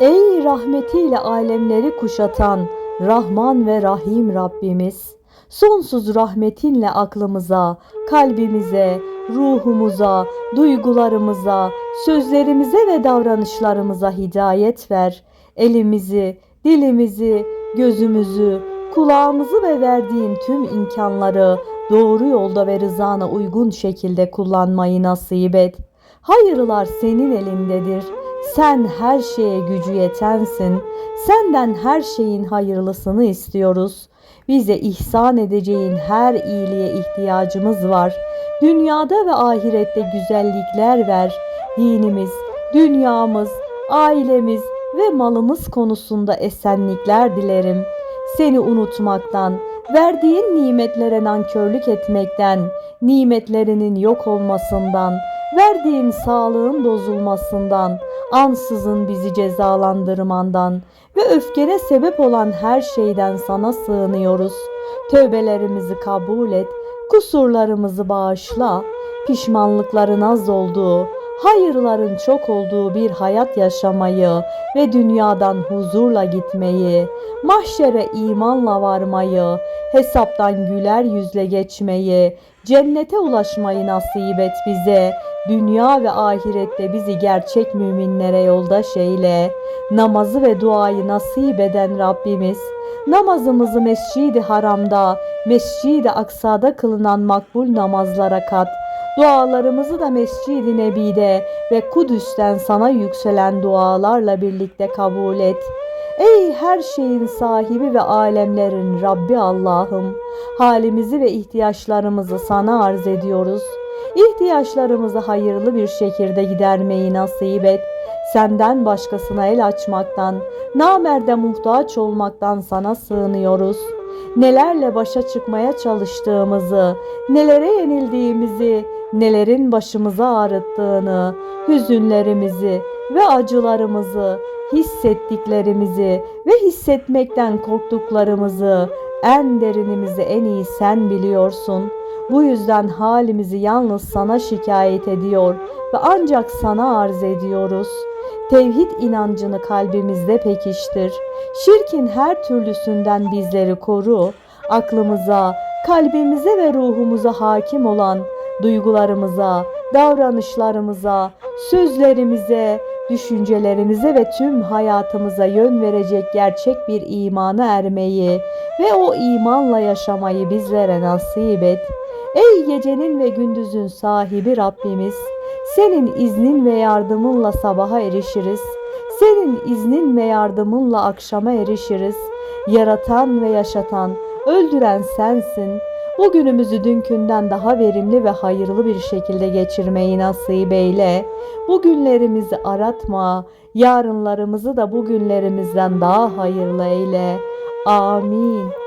Ey rahmetiyle alemleri kuşatan Rahman ve Rahim Rabbimiz, sonsuz rahmetinle aklımıza, kalbimize, ruhumuza, duygularımıza, sözlerimize ve davranışlarımıza hidayet ver. Elimizi, dilimizi, gözümüzü, kulağımızı ve verdiğin tüm imkanları doğru yolda ve rızana uygun şekilde kullanmayı nasip et. Hayırlar senin elindedir. Sen her şeye gücü yetensin. Senden her şeyin hayırlısını istiyoruz. Bize ihsan edeceğin her iyiliğe ihtiyacımız var. Dünyada ve ahirette güzellikler ver. Dinimiz, dünyamız, ailemiz ve malımız konusunda esenlikler dilerim. Seni unutmaktan, verdiğin nimetlere nankörlük etmekten, nimetlerinin yok olmasından, verdiğin sağlığın bozulmasından, ansızın bizi cezalandırmandan ve öfkene sebep olan her şeyden sana sığınıyoruz. Tövbelerimizi kabul et, kusurlarımızı bağışla, pişmanlıkların az olduğu, hayırların çok olduğu bir hayat yaşamayı ve dünyadan huzurla gitmeyi, mahşere imanla varmayı, hesaptan güler yüzle geçmeyi, cennete ulaşmayı nasip et bize. Dünya ve ahirette bizi gerçek müminlere yoldaş eyle. Namazı ve duayı nasip eden Rabbimiz, namazımızı mescidi haramda, mescidi aksada kılınan makbul namazlara kat. Dualarımızı da Mescid-i Nebi'de ve Kudüs'ten sana yükselen dualarla birlikte kabul et. Ey her şeyin sahibi ve alemlerin Rabbi Allah'ım, halimizi ve ihtiyaçlarımızı sana arz ediyoruz. İhtiyaçlarımızı hayırlı bir şekilde gidermeyi nasip et. Senden başkasına el açmaktan, namerde muhtaç olmaktan sana sığınıyoruz. Nelerle başa çıkmaya çalıştığımızı, nelere yenildiğimizi, nelerin başımıza ağrıttığını, hüzünlerimizi ve acılarımızı, hissettiklerimizi ve hissetmekten korktuklarımızı, en derinimizi en iyi sen biliyorsun. Bu yüzden halimizi yalnız sana şikayet ediyor ve ancak sana arz ediyoruz. Tevhid inancını kalbimizde pekiştir. Şirkin her türlüsünden bizleri koru. Aklımıza, kalbimize ve ruhumuza hakim olan duygularımıza, davranışlarımıza, sözlerimize, düşüncelerimize ve tüm hayatımıza yön verecek gerçek bir imana ermeyi ve o imanla yaşamayı bizlere nasip et. Ey gecenin ve gündüzün sahibi Rabbimiz, senin iznin ve yardımınla sabaha erişiriz. Senin iznin ve yardımınla akşama erişiriz. Yaratan ve yaşatan, öldüren sensin. Bugünümüzü dünkünden daha verimli ve hayırlı bir şekilde geçirmeyi nasip eyle. Bugünlerimizi aratma, yarınlarımızı da bugünlerimizden daha hayırlı eyle. Amin.